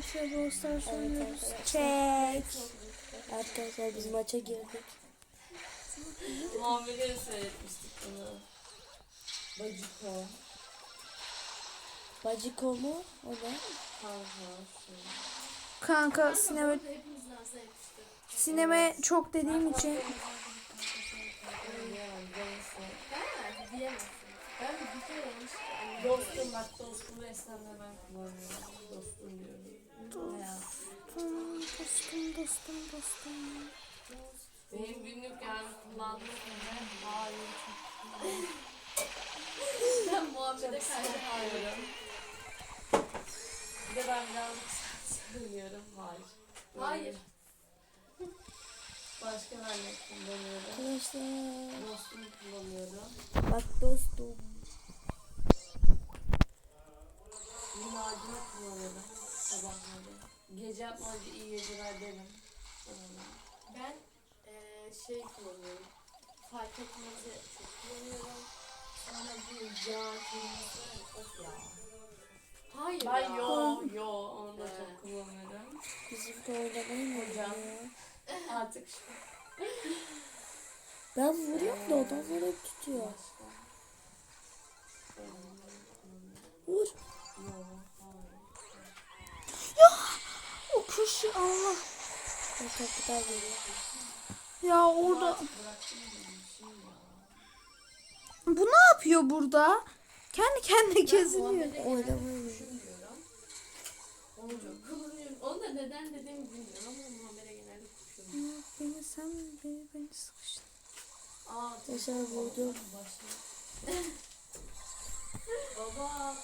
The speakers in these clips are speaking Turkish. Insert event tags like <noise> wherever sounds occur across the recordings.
arkadaşlar Brawl oynuyoruz. Çek. Arkadaşlar biz maça girdik. Muameleye seyretmiştik bunu. Baciko. Baciko mu? O ne? Kanka. şey. Kanka sinema sinema çok dediğim için dostumu esnemle ben kullanıyorum. Dostum diyorum. Dostum dostum dostum dostum. Benim günlük yani kullandığım ürün hayır Ben muhabbete karşı hayırım. Bir de ben birazcık <laughs> söylüyorum. Hayır. Hayır. Başka ben ne kullanıyorum? Arkadaşlar. Dostumu kullanıyorum. Bak dostum. Minacını kullanıyorum. Sabahları. Gece yapmadan iyi geceler derim. Ben eee şey kullanıyorum. Fark etmezi çok kullanıyorum. Sonra bu yağ kelimesi of ya. Hayır Ben ya. yo yo onu da çok kullanırım. Bizim de oynamayı mı Hocam. Artık şu Ben vuruyorum da adamlar hep tutuyor. başka. O kapıdan geliyor. Ya orada bir bu ne yapıyor burada? Kendi kendine geziniyor. Muhabbete Oynamayı. Onu da neden dediğimi bilmiyorum ama muhabbete genelde konuşuyorum. Beni sen beni, beni sıkıştın. Aa, vurdum. başladı. <laughs> Baba.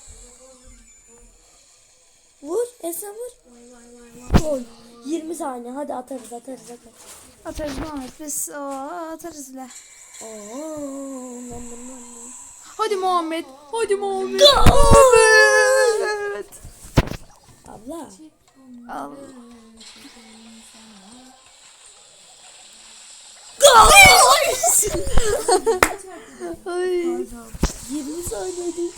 Vur. Esen vur. Vay vay vay vay. Gol. 20 saniye. Hadi atarız atarız atarız. Atarız Muhammed biz aa, atarız le. Oo, nam, nam, nam. Hadi Muhammed. Hadi Muhammed. Evet. Abla. Al. Ay. 20 saniye dedi.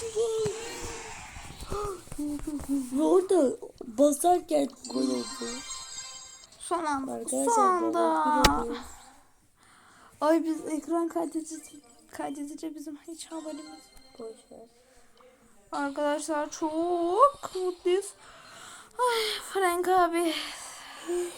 Ve orada basarken gol oldu. Son anda. Arkadaşlar Son anda. Ay biz ekran kaydedici kaydedici bizim hiç haberimiz. Boş ver. Arkadaşlar çok mutluyuz. Ay Frank abi. <laughs>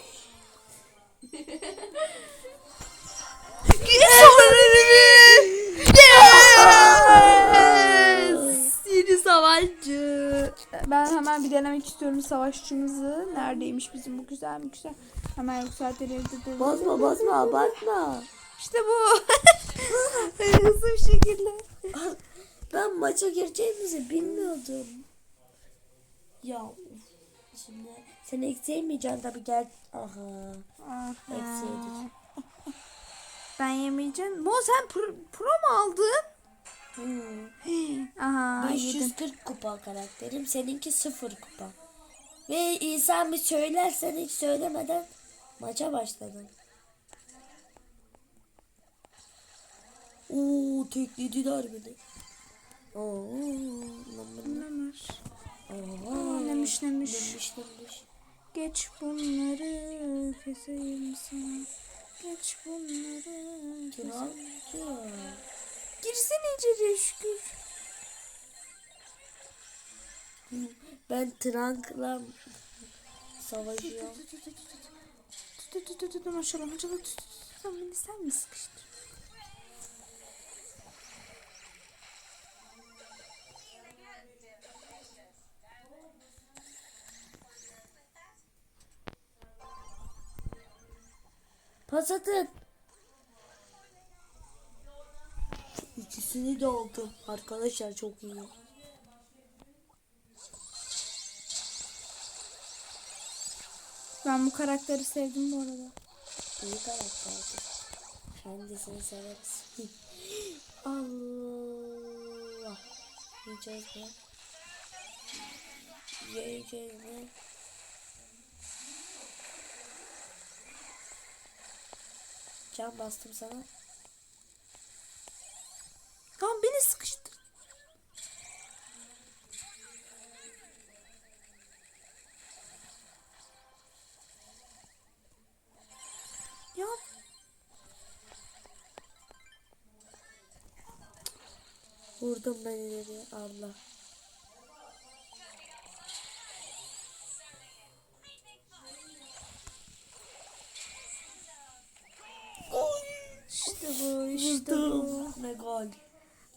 hemen bir denemek istiyorum savaşçımızı. Neredeymiş bizim bu güzel mi güzel. Hemen yükseltelim. Basma basma abartma. İşte bu. <laughs> Hızlı bir şekilde. Ben maça gireceğimizi bilmiyordum. Ya. Şimdi sen eksiyemeyeceksin tabii gel. Aha. Aha. Eksiydik. Ben yemeyeceğim. Mo sen pro, pro mu aldın? Hmm. Aha yedim. 540 kupa karakterim. Seninki 0 kupa. Ve insan bir söylersen hiç söylemeden maça başladın. Oo teklediler beni. Oo, nam nam nam. Nemiş? Oo, Nemiş nemiş. Nemiş nemiş. Geç bunları keseyim sana. Geç bunları keseyim. Traktör. Girsene içeri şükür. Ben Trank'la savaşıyorum. Tut tut tut tut maşallah maşallah tut tut. Sen beni sen mi sıkıştın? Pas atın. İkisini de aldım. Arkadaşlar çok iyi. Ben bu karakteri sevdim bu arada. İyi karakterdi. Kendisini severiz. <laughs> Allah. Yiyeceğiz mi? Yiyeceğiz mi? Can bastım sana. Lan beni sıkıştır. Ya. Vurdum ben ileri Allah. İşte bu, işte bu. Ne gol.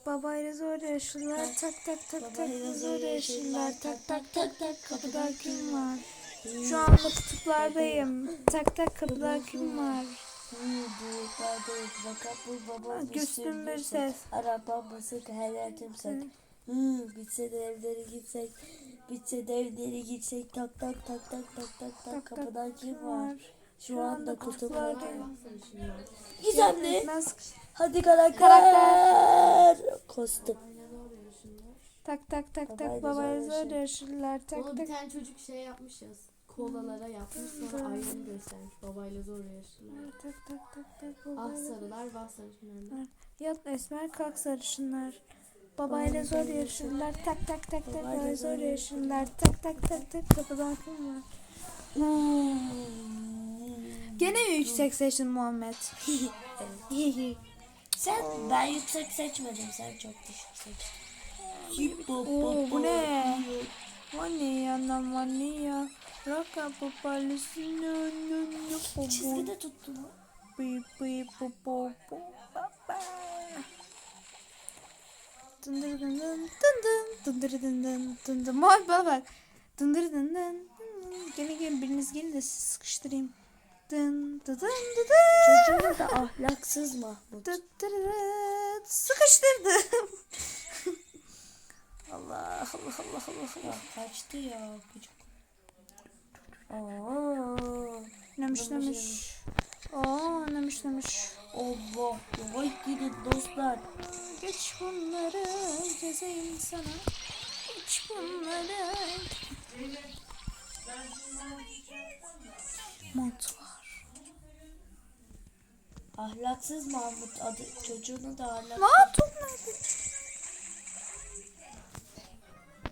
Babayla zor yaşlılar tak tak tak tak Babayla zor yaşlılar tak tak tak tak kapıda kim var? Hmm. Şu anda kutuplardayım. Tak tak kapıda kim var? Güçlü bir ses. Araba basık her yer tümsek. Hı, bitse de evleri gitsek. Bitse de evleri gitsek. Tak tak tak tak tak tak tak. Kapıdan kim var? Şu anda kutuplardayım. Gizemli. Hadi karakter. Kostüm. Tak tak tak tak Babayla babayla zor yaşlılar tak Oğlum bir tak. tane çocuk şey yapmış ya. Kolalara yapmış sonra ayranı göstermiş. Babayla zor yaşlılar. Tak tak tak tak Ah babayla. sarılar vah sarışınlar. Yat esmer kalk sarışınlar. Babayla zor yaşlılar tak tak tak tak babayla zor yaşlılar tak tak tak tak kapıda kim var? Gene mi yüksek seçtin Muhammed? <laughs> Sen ben yüksek seçmedim. Sen çok düşük seçtin. Oo, bu ne? Vanya nam vanya. Raka papalısını Çizgi de tuttu mu? Bıy bıy bu bu bu ba ba. Dındır dın dın dın dın dındır dın dın dın dın. Bana bak. Dındır dın dın dın. Gene gelin biriniz gelin de sizi sıkıştırayım. Dın dı dın dı dın. Çocuğun da ahlaksız Mahmut. Dı dı dı dı. Sıkıştırdım. <laughs> Allah Allah Allah Allah. Ya kaçtı ya küçük. Aa, Nemiş nemiş. Aa nemiş nemiş. Allah yavaş gidin dostlar. Geç bunları gezeyim sana. Geç bunları. Var. Ahlaksız Mahmut adı çocuğunu da ahlaksız. Top nerede?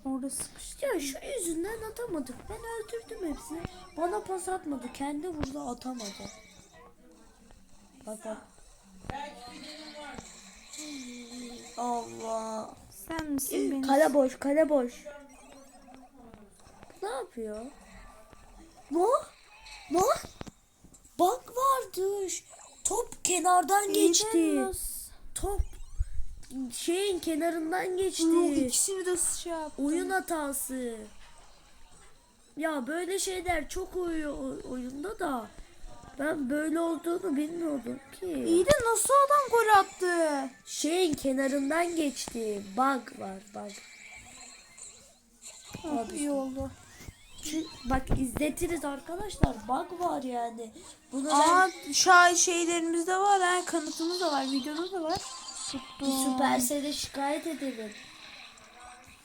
Orada sıkıştı. Ya şu yüzünden atamadık. Ben öldürdüm hepsini. Bana pas atmadı. Kendi vurdu atamadı. Bak bak. Allah. Sen misin benim? Kale boş, kale boş. Ne yapıyor? Ne? Ne? Bak vardı. Top kenardan geçti. Top şeyin kenarından geçti. Geçti. İkisini de şey yaptı. Oyun hatası. Ya böyle şeyler çok oluyor oyunda da. Ben böyle olduğunu bilmiyordum ki. İyi de nasıl adam gol attı? Şeyin kenarından geçti. Bug var bug. Oh, iyi oldu. Bak izletiriz arkadaşlar. Bug var yani. Bunu Aa ben şah şeylerimizde var ha kanıtımız da var videoda da var. bir Tuttum. Supercell'e şikayet edelim.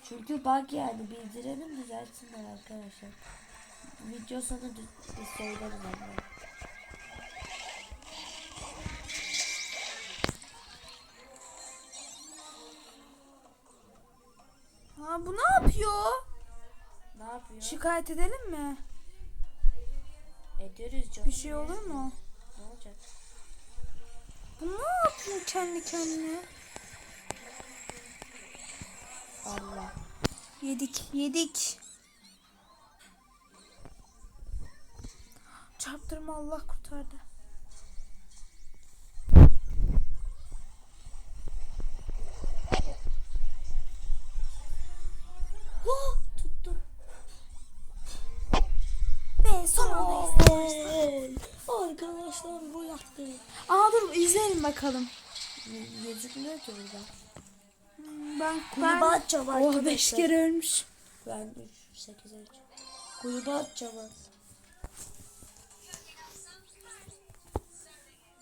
Çünkü bug yani bildirelim düzeltsinler arkadaşlar. Video sonu bir söylerim onlara. Ha bu ne yapıyor? Ne yapıyor? Şikayet edelim mi? Ederiz canım. Bir şey olur mu? Ne olacak? Bu ne yapıyor kendi kendine? Allah. Yedik, yedik. Çarptırma Allah kurtardı. İzleyelim bakalım. Gözükmüyor ki burada. Ben ben Kulübe atacağım Oh 5 arkadaşlar. kere ölmüş. Ben 3, 8'e 3. Kulübe atacağım.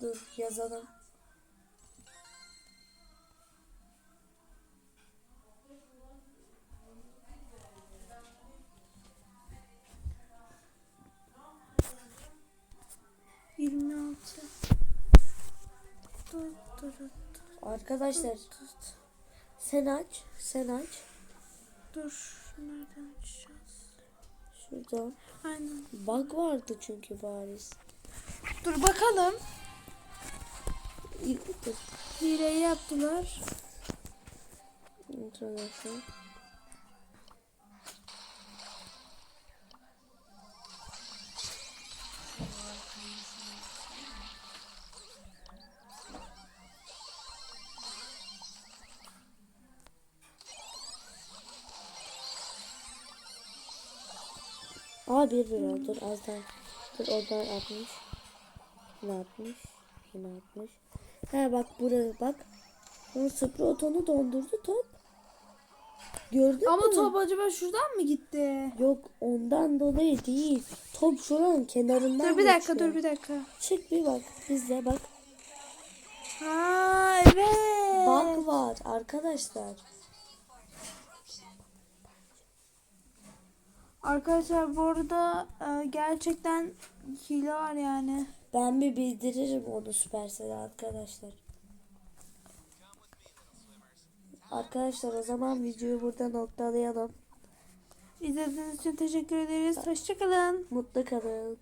Dur yazalım. Arkadaşlar sen aç. Sen aç. Dur. Nereden açacağız? Şurada. Aynen. Bug vardı çünkü bariz. Dur bakalım. Hileyi yaptılar. Kontrol Aa bir bir dur az daha. Dur oradan atmış. Yine atmış. Yine atmış. He bak buraya bak. Sonra Sproton'u dondurdu top. Gördün Ama mü? top acaba şuradan mı gitti? Yok ondan dolayı değil. Top şuranın kenarından Dur bir dakika geçiyor. dur bir dakika. Çık bir bak. Bizde bak. Ha evet. Bak var arkadaşlar. Arkadaşlar bu arada e, gerçekten hile var yani. Ben bir bildiririm onu Supercell'e arkadaşlar. Arkadaşlar o zaman videoyu burada noktalayalım. İzlediğiniz için teşekkür ederiz. Hoşçakalın. Mutlu kalın.